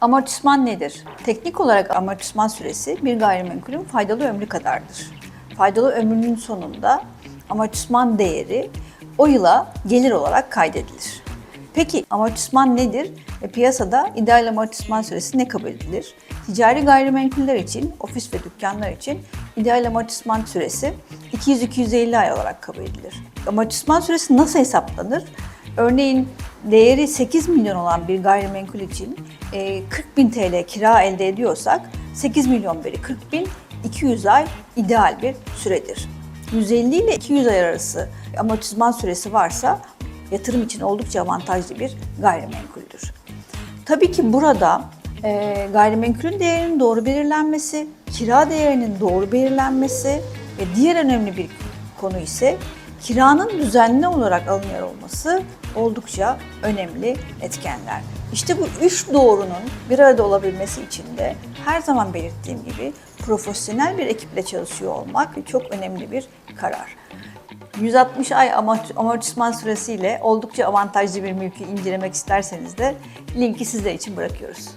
Amortisman nedir? Teknik olarak amortisman süresi bir gayrimenkulün faydalı ömrü kadardır. Faydalı ömrünün sonunda amortisman değeri o yıla gelir olarak kaydedilir. Peki amortisman nedir ve piyasada ideal amortisman süresi ne kabul edilir? Ticari gayrimenkuller için, ofis ve dükkanlar için ideal amortisman süresi 200-250 ay olarak kabul edilir. Amortisman süresi nasıl hesaplanır? Örneğin değeri 8 milyon olan bir gayrimenkul için e, 40 bin TL kira elde ediyorsak 8 milyon beri 40 bin 200 ay ideal bir süredir. 150 ile 200 ay arası amortisman süresi varsa yatırım için oldukça avantajlı bir gayrimenkuldür. Tabii ki burada e, gayrimenkulün değerinin doğru belirlenmesi, kira değerinin doğru belirlenmesi ve diğer önemli bir konu ise kiranın düzenli olarak alınıyor olması oldukça önemli etkenler. İşte bu üç doğrunun bir arada olabilmesi için de her zaman belirttiğim gibi profesyonel bir ekiple çalışıyor olmak çok önemli bir karar. 160 ay amort- amortisman süresiyle oldukça avantajlı bir mülkü incelemek isterseniz de linki sizler için bırakıyoruz.